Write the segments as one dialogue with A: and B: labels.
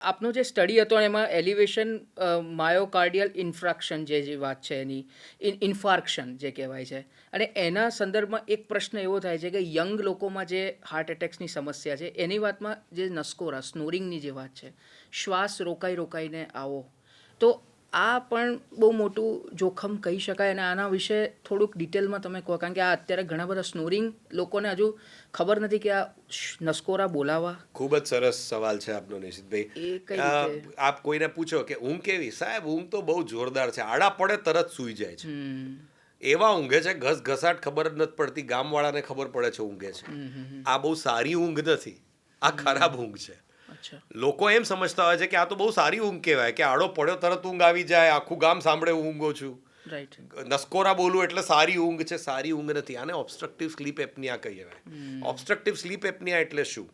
A: આપનો જે સ્ટડી હતો એમાં એલિવેશન માયોકાર્ડિયલ ઇન્ફ્રાક્શન જે જે વાત છે એની ઇન્ફાર્ક્શન જે કહેવાય છે. અને એના સંદર્ભમાં એક પ્રશ્ન એવો થાય છે કે યંગ લોકોમાં જે હાર્ટ એટેક્સની સમસ્યા છે, એની વાતમાં જે નસકોરા સ્નોરિંગની જે વાત છે, શ્વાસ રોકાઈ રોકાઈને આવો. તો આ પણ બહુ મોટું જોખમ કહી શકાય અને આના વિશે થોડુંક ડિટેલમાં તમે કહો. કારણ કે આ અત્યારે ઘણા બધા સ્નોરિંગ લોકોને હજુ ખબર નથી કે આ નસકોરા બોલાવા.
B: ખૂબ જ સરસ સવાલ છે આપનો નિશિતભાઈ. આપ કોઈને પૂછો કે ઊંઘ કેવી? સાહેબ ઊંઘ તો બહુ જોરદાર છે. આડા પડે તરત સૂઈ જાય છે. એવા ઊંઘે છે ઘસ ઘસાટ ખબર જ નથી પડતી. ગામવાળાને ખબર પડે છે ઊંઘે છે. આ બહુ સારી ઊંઘ નથી. આ ખરાબ ઊંઘ છે. લોકો એમ સમજતા હોય છે કે આ તો બહુ સારી ઊંઘ કહેવાય કે આડો પડ્યો તરત ઊંઘ આવી જાય આખું ગામ સાંભળે હું ઊંઘો છું.
A: રાઈટ
B: નસકોરા બોલું એટલે સારી ઊંઘ છે સારી ઊંઘ નથી. આને ઓબસ્ટ્રક્ટિવ સ્લીપ એપનિયા કહેવાય. ઓબ્સ્ટ્રક્ટિવ સ્લીપ એપનિયા એટલે શું?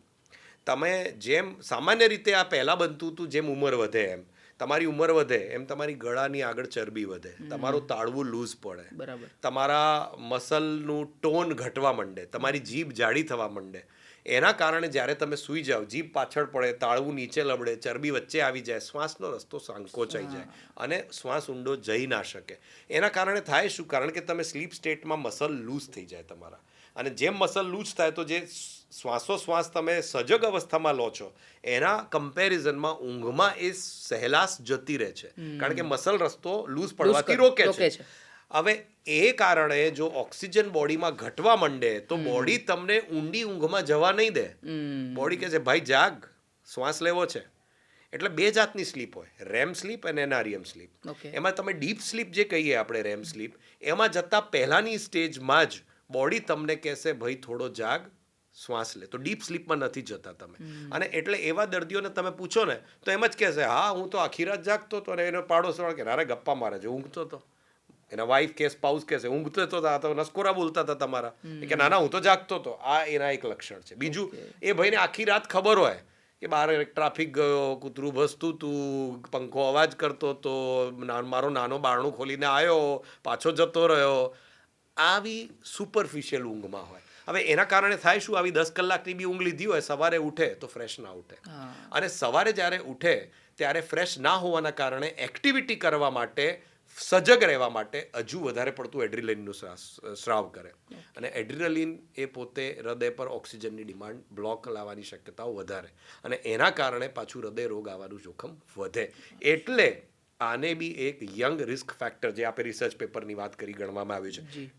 B: તમે જેમ સામાન્ય રીતે આ પહેલાં બનતું હતું જેમ ઉંમર વધે એમ તમારી ઉંમર વધે એમ તમારી ગળાની આગળ ચરબી વધે તમારું તાળવું લૂઝ પડે
A: બરાબર.
B: તમારા મસલનું ટોન ઘટવા માંડે તમારી જીભ જાડી થવા માંડે. એના કારણે જ્યારે તમે સૂઈ જાઓ જીભ પાછળ પડે તાળવું નીચે લબડે ચરબી વચ્ચે આવી જાય શ્વાસનો રસ્તો સંકોચાઈ જાય અને શ્વાસ ઊંડો જઈ ના શકે. એના કારણે થાય શું? કારણ કે તમે સ્લીપ સ્ટેટમાં મસલ લૂઝ થઈ જાય તમારા. અને જેમ મસલ લૂઝ થાય તો જે શ્વાસોશ્વાસ તમે સજગ અવસ્થામાં લો છો એના કમ્પેરિઝનમાં ઊંઘમાં એ સહેલાસ જતી રહે છે. કારણ કે મસલ રસ્તો લૂઝ પડવાથી રોકે છે. હવે એ કારણે જો ઓક્સિજન બોડીમાં ઘટવા માંડે તો બોડી તમને ઊંડી ઊંઘમાં જવા નહીં દે. બોડી કહે છે ભાઈ જાગ શ્વાસ લેવો છે. એટલે બે જાતની સ્લીપ હોય રેમ સ્લીપ અને એનારિયમ સ્લીપ. એમાં તમે ડીપ સ્લીપ જે કહીએ આપણે રેમ સ્લીપ એમાં જતા પહેલાની સ્ટેજમાં જ બોડી તમને કહેશે ભાઈ થોડો જાગ શ્વાસ લે. તો ડીપ સ્લીપમાં નથી જતા તમે. અને એટલે એવા દર્દીઓને તમે પૂછો ને તો એમ જ કહેશે હા હું તો આખી રાત જાગતો હતો અને એનો પાડોશી કે નારે ગપ્પા મારે છે ઊંઘતો હતો એના વાઈફ કે સ્પાઉસ કહેશે ઊંઘતો હતો તો નસકોરા બોલતા હતા તમારા. કે ના ના હું તો જાગતો હતો. આ એના એક લક્ષણ છે. બીજું એ ભાઈને આખી રાત ખબર હોય કે બહાર ટ્રાફિક ગયો કૂતરું ભસતું હતું પંખો અવાજ કરતો હતો મારો નાનો બારણું ખોલીને આવ્યો પાછો જતો રહ્યો. આવી સુપરફિશિયલ ઊંઘમાં હોય. હવે એના કારણે થાય શું? આવી દસ કલાકની બી ઊંઘ લીધી હોય સવારે ઉઠે તો ફ્રેશ ના ઉઠે. અને સવારે જ્યારે ઉઠે ત્યારે ફ્રેશ ના હોવાના કારણે એક્ટિવિટી કરવા માટે સજગ રહેવા માટે હજુ વધારે પડતું એડ્રિલિનનું સ્રાવ કરે. અને એડ્રિલિન એ પોતે હૃદય પર ઓક્સિજનની ડિમાન્ડ બ્લોક લાવવાની શક્યતાઓ વધારે. અને એના કારણે પાછું હૃદય રોગ આવવાનું જોખમ વધે. એટલે આને બી એક યંગ રિસ્ક ફેક્ટર જે આપણે રિસર્ચ પેપરની વાત કરી ગણવામાં આવ્યું છે.